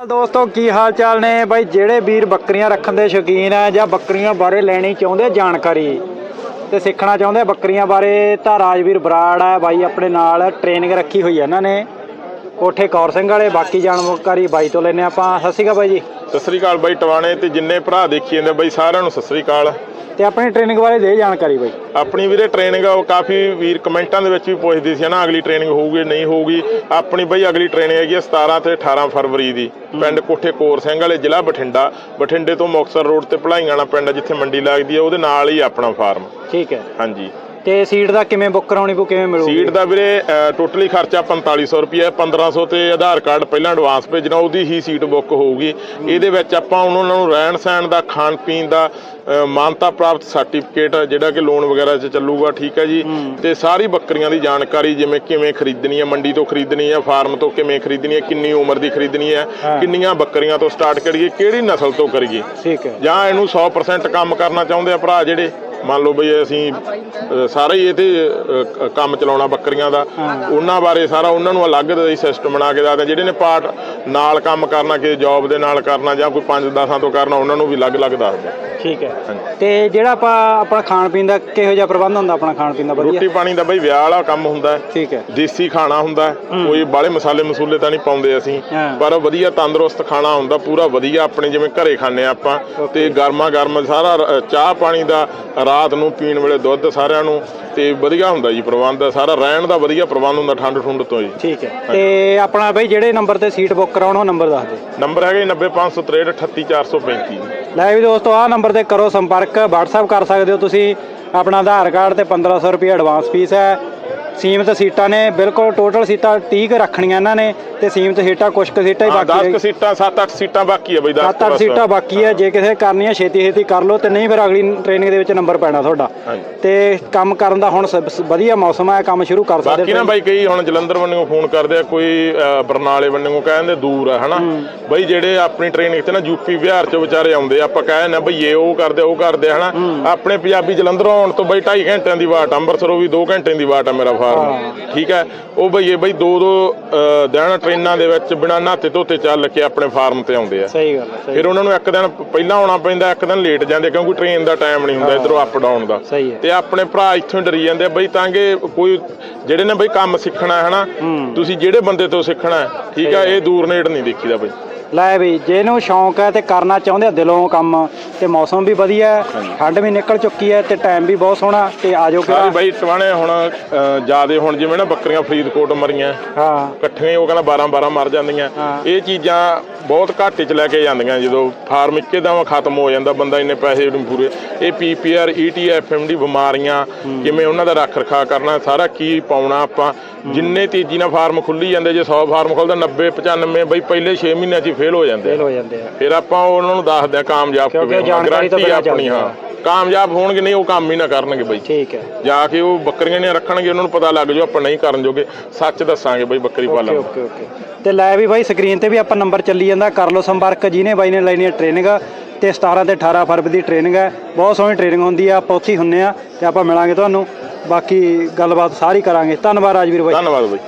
ਦੋਸਤੋ, ਕੀ ਹਾਲ ਚਾਲ ਨੇ? ਬਾਈ, ਜਿਹੜੇ ਵੀਰ ਬੱਕਰੀਆਂ ਰੱਖਣ ਦੇ ਸ਼ੌਕੀਨ ਆ ਜਾਂ ਬੱਕਰੀਆਂ ਬਾਰੇ ਲੈਣੀ ਚਾਹੁੰਦੇ ਜਾਣਕਾਰੀ ਤੇ ਸਿੱਖਣਾ ਚਾਹੁੰਦੇ ਬੱਕਰੀਆਂ ਬਾਰੇ, ਤਾਂ ਰਾਜਵੀਰ ਬਰਾੜ ਆ, ਬਾਈ ਆਪਣੇ ਨਾਲ ਟ੍ਰੇਨਿੰਗ ਰੱਖੀ ਹੋਈ ਹੈ ਇਹਨਾਂ ਨੇ। ਕੋਠੇ ਕੌਰ ਸਿੰਘ ਵਾਲੇ ਬਾਕੀ ਜਾਣਕਾਰੀ ਬਾਈ ਤੋਂ ਲੈਨੇ ਆਪਾਂ। ਸਤਿ ਸ਼੍ਰੀ ਅਕਾਲ ਬਾਈ ਜੀ। ਸਤਿ ਸ੍ਰੀ ਅਕਾਲ ਬਾਈ ਟਵਾਣੇ ਤੇ ਜਿੰਨੇ ਭਰਾ ਦੇਖੀ ਜਾਂਦੇ ਬਾਈ ਸਾਰਿਆਂ ਨੂੰ ਸਤਿ ਸ੍ਰੀ ਅਕਾਲ। ਤੇ ਆਪਣੀ ਟ੍ਰੇਨਿੰਗ ਬਾਰੇ ਦੇ ਜਾਣਕਾਰੀ ਬਾਈ। ਆਪਣੀ ਵੀਰੇ ਟ੍ਰੇਨਿੰਗ ਉਹ ਕਾਫੀ ਵੀਰ ਕਮੈਂਟਾਂ ਦੇ ਵਿੱਚ ਵੀ ਪੁੱਛਦੇ ਸੀ ਨਾ ਅਗਲੀ ਟ੍ਰੇਨਿੰਗ ਹੋਊਗੀ ਨਹੀਂ ਹੋਊਗੀ। ਆਪਣੀ ਬਾਈ ਅਗਲੀ ਟ੍ਰੇਨਿੰਗ ਹੈਗੀ ਆ 17 ਤੇ 18 ਫਰਵਰੀ ਦੀ ਪਿੰਡ ਕੋਠੇ ਕੋਰ ਸਿੰਘ ਵਾਲੇ ਜ਼ਿਲ੍ਹਾ ਬਠਿੰਡਾ। ਬਠਿੰਡੇ ਤੋਂ ਮੁਕਤਸਰ ਰੋਡ ਤੇ ਭਲਾਈਆਂ ਵਾਲਾ ਪਿੰਡ ਜਿੱਥੇ ਮੰਡੀ ਲੱਗਦੀ ਹੈ ਉਹਦੇ ਨਾਲ ਹੀ ਆਪਣਾ ਫਾਰਮ ਠੀਕ ਹੈ। ਹਾਂਜੀ। ਤੇ ਸੀਟ ਦਾ ਕਿਵੇਂ ਬੁੱਕ ਕਰਾਉਣੀ ਪਊ ਕਿਵੇਂ ਮਿਲੂਗੀ? ਸੀਟ ਦਾ ਵੀਰੇ ਟੋਟਲੀ ਖਰਚਾ 4500 ਰੁਪਏ 1500 ਤੇ ਆਧਾਰ ਕਾਰਡ ਪਹਿਲਾਂ ਐਡਵਾਂਸ ਭੇਜਣਾ ਉਹਦੀ ਹੀ ਸੀਟ ਬੁੱਕ ਹੋਊਗੀ। ਇਹਦੇ ਵਿੱਚ ਆਪਾਂ ਉਹਨਾਂ ਨੂੰ ਰਹਿਣ ਸਹਿਣ ਦਾ ਖਾਣ ਪੀਣ ਦਾ ਮਾਨਤਾ ਪ੍ਰਾਪਤ ਸਰਟੀਫਿਕੇਟ ਜਿਹੜਾ ਕਿ ਲੋਨ ਵਗੈਰਾ 'ਚ ਚੱਲੂਗਾ ਠੀਕ ਹੈ ਜੀ। ਤੇ ਸਾਰੀ ਬੱਕਰੀਆਂ ਦੀ ਜਾਣਕਾਰੀ ਜਿਵੇਂ ਕਿਵੇਂ ਖਰੀਦਣੀ ਹੈ ਮੰਡੀ ਤੋਂ ਖਰੀਦਣੀ ਹੈ ਫਾਰਮ ਤੋਂ ਕਿਵੇਂ ਖਰੀਦਣੀ ਹੈ ਕਿੰਨੀ ਉਮਰ ਦੀ ਖਰੀਦਣੀ ਹੈ ਹਾਂ। ਕਿੰਨੀਆਂ ਬੱਕਰੀਆਂ ਤੋਂ ਸਟਾਰਟ ਕਰੀਏ ਕਿਹੜੀ ਨਸਲ ਤੋਂ ਕਰੀਏ। ਠੀਕ ਹੈ। ਜਾਂ ਇਹਨੂੰ 100% ਕੰਮ ਕਰਨਾ ਚਾਹੁੰਦੇ ਆ ਭਰਾ ਜਿਹੜੇ? ਮੰਨ ਲਓ ਬਈ ਅਸੀਂ ਸਾਰਾ ਹੀ ਇਹ ਤੇ ਅ, ਕੰਮ ਚਲਾਉਣਾ ਬੱਕਰੀਆਂ ਦਾ ਉਹਨਾਂ ਬਾਰੇ ਸਾਰਾ ਉਹਨਾਂ ਨੂੰ ਅਲੱਗ ਦਾ ਸਿਸਟਮ ਬਣਾ ਕੇ ਦੱਸਦੇ। ਜਿਹੜੇ ਨੇ ਪਾਰਟ ਨਾਲ ਕੰਮ ਕਰਨਾ ਕਿ ਜੌਬ ਦੇ ਨਾਲ ਕਰਨਾ ਜਾਂ ਕੋਈ 5-10 ਤੋਂ ਕਰਨਾ ਉਹਨਾਂ ਨੂੰ ਵੀ ਅਲੱਗ-ਅਲੱਗ ਦੱਸਦੇ। ਠੀਕ ਹੈ। ਹਾਂਜੀ। ਤੇ ਜਿਹੜਾ ਆਪਾਂ ਆਪਣਾ ਖਾਣ ਪੀਣ ਦਾ ਕਿਹੋ ਜਿਹਾ ਪ੍ਰਬੰਧ ਹੁੰਦਾ ਆਪਣਾ ਖਾਣ ਪੀਣ ਦਾ? ਵਧੀਆ। ਰੋਟੀ ਪਾਣੀ ਦਾ ਬਈ ਵਿਆਹ ਵਾਲਾ ਕੰਮ ਹੁੰਦਾ ਹੈ। ਠੀਕ ਹੈ। ਦੇਸੀ ਖਾਣਾ ਹੁੰਦਾ ਹੈ। ਕੋਈ ਬਾਲੇ ਮਸਾਲੇ ਮਸੂਲੇ ਤਾਂ ਨਹੀਂ ਪਾਉਂਦੇ ਅਸੀਂ। ਹਾਂ। ਪਰ ਵਧੀਆ ਤੰਦਰੁਸਤ ਖਾਣਾ ਹੁੰਦਾ ਪੂਰਾ ਵਧੀਆ ਆਪਣੇ ਜਿਵੇਂ ਘਰੇ ਖਾਂਦੇ ਆ ਆਪਾਂ। ਤੇ ਗਰਮਾ ਗਰਮ ਸਾਰਾ ਰ- ਚਾਹ ਪਾਣੀ ਦਾ ਰਾਤ ਨੂੰ ਪੀਣ ਵੇਲੇ ਦੁੱਧ ਸਾਰਿਆਂ ਨੂੰ। ਤੇ ਵਧੀਆ ਹੁੰਦਾ ਜੀ ਪ੍ਰਬੰਧ ਸਾਰਾ ਰਹਿਣ ਦਾ ਵਧੀਆ ਪ੍ਰਬੰਧ ਹੁੰਦਾ ਠੰਡ ਠੁੰਡ ਤੋਂ ਜੀ। ਠੀਕ ਹੈ। ਤੇ ਆਪਣਾ ਬਈ ਜਿਹੜੇ ਨੰਬਰ ਤੇ ਸੀਟ ਬੁੱਕ ਕਰਾਉਣਾ ਉਹ ਨੰਬਰ ਦੱਸ ਦਿਓ। ਨੰਬਰ ਹੈਗਾ ਜੀ 90563 38435 ਲੈ ਵੀ ਦੋਸਤੋ ਆਹ ਨੰਬਰ ਤੇ ਕਰੋ ਸੰਪਰਕ WhatsApp ਕਰ ਸਕਦੇ ਹੋ ਤੁਸੀਂ। ਆਪਣਾ ਆਧਾਰ ਕਾਰਡ ਤੇ 1500 ਰੁਪਏ ਐਡਵਾਂਸ ਫੀਸ ਹੈ। ਸੀਮਤ ਸੀਟਾਂ ਨੇ ਬਿਲਕੁਲ ਟੋਟਲ ਸੀਟਾਂ 30 ਕੁ ਰੱਖਣੀਆਂ ਇਹਨਾਂ ਨੇ ਤੇ ਸੀਮਤ ਸੀਟਾਂ ਕੁਛ ਕੁ ਸੀਟਾਂ ਹੀ ਹਾਂ 10 ਬਾਕੀ ਕੁ ਸੀਟਾਂ 7-8 ਸੀਟਾਂ ਬਾਕੀ ਆ ਬਈ 10 ਸੱਤ ਅੱਠ ਸੀਟਾਂ ਬਾਕੀ ਹੈ। ਜੇ ਕਿਸੇ ਕਰਨੀ ਹੈ ਛੇਤੀ ਛੇਤੀ ਕਰ ਲਓ ਤੇ ਨਹੀਂ ਫਿਰ ਅਗਲੀ ਟ੍ਰੇਨਿੰਗ ਦੇ ਵਿੱਚ ਨੰਬਰ ਪੈਣਾ ਤੁਹਾਡਾ। ਹਾਂਜੀ। ਤੇ ਕੰਮ ਕਰਨ ਦਾ ਹੁਣ ਸ- ਵਧੀਆ ਮੌਸਮ ਹੈ ਕੰਮ ਸ਼ੁਰੂ ਕਰ ਸਕਦੇ ਬਾਕੀ ਨਾ ਬਾਈ ਕਈ ਹੁਣ ਜਲੰਧਰ ਵੱਲੋਂ ਫੋਨ ਕਰਦੇ ਆ ਕੋਈ ਅਹ, ਬਰਨਾਲੇ ਵੱਲੋਂ ਕਹਿੰਦੇ ਦੂਰ ਆ ਹਨਾ? ਬਈ ਜਿਹੜੇ ਆਪਣੀ ਟ੍ਰੇਨਿੰਗ ਤੇ ਨਾ ਯੂਪੀ ਬਿਹਾਰ ਚ ਵਿਚਾਰੇ ਆਉਂਦੇ ਆ, ਆਪਾਂ ਕਹਿੰਦੇ ਨਾ ਬਈ ਇਹ ਉਹ ਕਰਦੇ ਉਹ ਕਰਦੇ ਆ, ਹਨਾ ਆਪਣੇ ਪੰਜਾਬੀ ਜਲੰਧਰੋਂ ਆਉਣ ਤੋਂ ਬਈ 2.5 ਘੰਟਿਆਂ ਦੀ ਵਾਟ ਆ, ਅੰਮ੍ਰਿਤਸਰੋਂ ਵੀ 2 ਘੰਟਿਆਂ ਦੀ ਵਾਟ ਆ ਮੇਰਾ ਫਾਰਮ ਠੀਕ ਹੈ? ਉਹ ਬਈ ਇਹ ਬਈ ਦੋ ਦੋ ਦਿਨ ਟ੍ਰੇਨਾਂ ਦੇ ਵਿੱਚ ਬਿਨਾਂ ਨਹਾਤੇ ਧੋਤੇ ਚੱਲ ਕੇ ਆਪਣੇ ਫਾਰਮ ਤੇ ਆਉਂਦੇ ਆ। ਸਹੀ ਗੱਲ ਹੈ ਫਿਰ ਉਹਨਾਂ ਨੂੰ ਇੱਕ ਦਿਨ ਪਹਿਲਾਂ ਆਉਣਾ ਪੈਂਦਾ ਇੱਕ ਦਿਨ ਲੇਟ ਜਾਂਦੇ ਕਿਉਂਕਿ ਟ੍ਰੇਨ ਦਾ ਟਾਈਮ ਨਹੀਂ ਹੁੰਦਾ ਇਧਰੋਂ ਅਪ ਡਾਊਨ ਦਾ। ਤੇ ਆਪਣੇ ਭਰਾ ਇੱਥੋਂ ਡਰੀ ਜਾਂਦੇ ਬਈ ਤਾਂ ਕਿ ਕੋਈ ਜਿਹੜੇ ਨੇ ਬਈ ਕੰਮ ਸਿੱਖਣਾ ਹੈ ਹਨਾ ਤੁਸੀਂ ਜਿਹੜੇ ਬੰਦੇ ਤੋਂ ਸਿੱਖਣਾ ਠੀਕ ਆ ਇਹ ਦੂਰ ਨੇੜ ਨਹੀਂ ਦੇਖੀਦਾ ਬਈ। ਲੈ ਵੀ ਜੇ ਸ਼ੌਂਕ ਹੈ ਤੇ ਕਰਨਾ ਚਾਹੁੰਦੇ ਆ ਦਿਲੋਂ ਕੰਮ ਤੇ ਮੌਸਮ ਵੀ ਵਧੀਆ ਹੈ ਠੰਡ ਵੀ ਨਿਕਲ ਚੁੱਕੀ ਹੈ ਤੇ ਟਾਈਮ ਵੀ ਬਹੁਤ ਸੋਹਣਾ ਤੇ ਆਜੋ ਸਾਰੇ ਬਈ ਟਵਾਣੇ ਹੁਣ ਜਿਆਦੇ ਹੁਣ ਜਿਵੇਂ ਨਾ ਬੱਕਰੀਆਂ ਫਰੀਦਕੋਟ ਮਰੀਆਂ ਹਾਂ। ਇਕੱਠੀਆਂ ਹੀ ਉਹ ਕਹਿੰਦਾ 12 12 ਮਰ ਜਾਂਦੀਆਂ। ਇਹ ਚੀਜ਼ਾਂ ਬਹੁਤ ਘਾਟੇ ਚ ਲੈ ਕੇ ਜਾਂਦੀਆਂ ਜਦੋਂ ਫਾਰਮ ਇੱਕੇ ਦਮ ਖਤਮ ਹੋ ਜਾਂਦਾ ਬੰਦਾ ਇੰਨੇ ਪੈਸੇ ਨਹੀਂ ਪੂਰੇ। ਇਹ ਪੀਪੀਆਰ ਈਟੀਐਫਐਮ ਦੀ ਬਿਮਾਰੀਆਂ ਕਿਵੇਂ ਉਹਨਾਂ ਦਾ ਰੱਖ ਰਖਾ ਕਰਨਾ ਸਾਰਾ ਕੀ ਪਾਉਣਾ ਆਪਾਂ। ਜਿੰਨੇ ਤੇਜ਼ੀ ਨਾਲ ਫਾਰਮ ਖੁੱਲੀ ਜਾਂਦੇ ਜੇ 100 ਫਾਰਮ ਖੁੱਲਦਾ 90 95 ਬਈ ਪਹਿਲੇ 6 ਮਹੀਨਿਆਂ 'ਚ ਫੇਲ ਹੋ ਜਾਂਦੇ ਫੇਲ। ਹੋ ਜਾਂਦੇ ਆ। ਫਿਰ ਆਪਾਂ ਉਹਨਾਂ ਨੂੰ ਦੱਸਦੇ ਆ ਕਾਮਯਾਬ ਕਿਉਂਕਿ ਕਿਵੇਂ ਹੋਣਾ। ਜਾਣਕਾਰੀ ਤੋਂ ਗਰੰਟੀ ਆਪਣੀ ਹਾਂ। ਕਾਮਯਾਬ ਹੋਣਗੇ ਨਹੀਂ ਉਹ ਕੰਮ ਹੀ ਨਾ ਕਰਨਗੇ ਬਈ। ਠੀਕ ਹੈ। ਜਾ ਕੇ ਉਹ ਬੱਕਰੀਆਂ ਨੇ ਰੱਖਣਗੇ ਉਹਨਾਂ ਨੂੰ ਪਤਾ ਲੱਗ ਜਾਊ ਆਪਾਂ ਨਹੀਂ ਕਰਨ ਜੋਗੇ। ਸੱਚ ਦੱਸਾਂਗੇ ਬਈ ਬੱਕਰੀ ਪਾਲਣ। Okay okay. ਤੇ ਲੈ ਵੀ ਬਾਈ ਸਕਰੀਨ ਤੇ ਵੀ ਆਪਾਂ ਨੰਬਰ ਚੱਲੀ ਜਾਂਦਾ। ਕਰ ਲਓ ਸੰਪਰਕ ਜਿਹਨੇ ਬਾਈ ਨੇ ਲੈਣੀ ਹੈ ਟ੍ਰੇਨਿੰਗ ਤੇ 17 ਤੇ 18 ਫਰਵਰੀ ਦੀ ਟ੍ਰੇਨਿੰਗ ਹੈ। ਬਹੁਤ ਸੋਹਣੀ ਟ੍ਰੇਨਿੰਗ ਹੁੰਦੀ ਆ ਆਪਾਂ ਉੱਥੇ ਹੀ ਹੁੰਨੇ ਆ ਤੇ ਆਪਾਂ ਮਿਲਾਂਗੇ ਤੁਹਾਨੂੰ। ਬਾਕੀ ਗੱਲਬਾਤ ਸਾਰੀ ਕਰਾਂਗੇ। ਧੰਨਵਾਦ ਰਾਜਵੀਰ ਬਾਈ। ਧੰਨਵਾਦ ਬਈ।